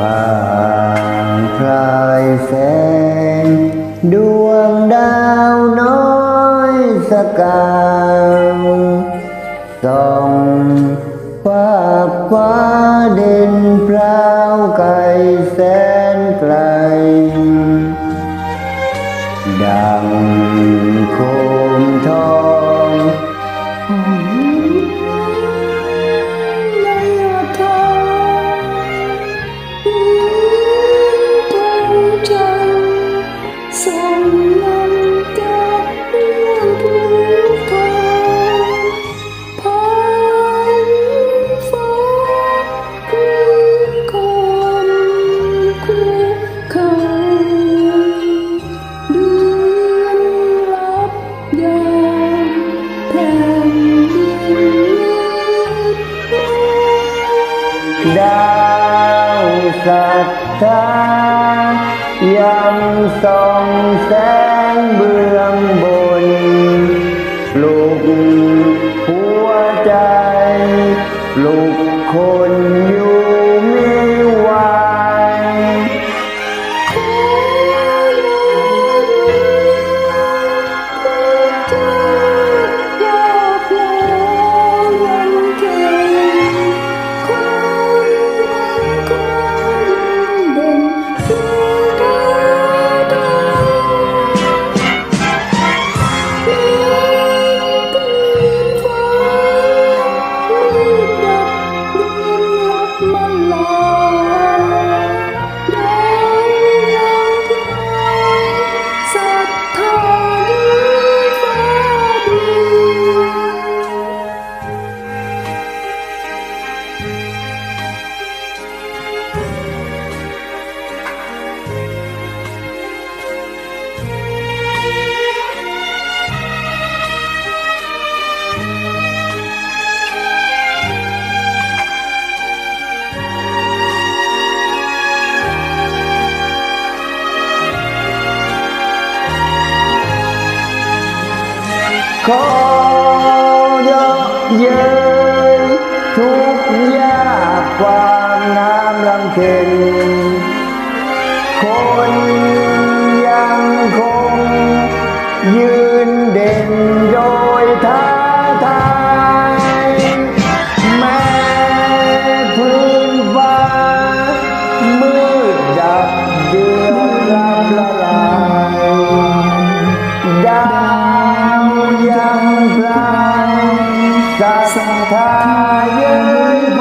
ผ่านคลายแสงดวงดาวน้อยสกาวส่องฟ้าฟ้าด่นพราวไกลแสนไกล ดังโคมทอง ศรัทธายังส่องแสงเบื้องบนปลุกหัวใจปลุกคน ขอยกเย้ยทุกยากค Nablang sa tayo'y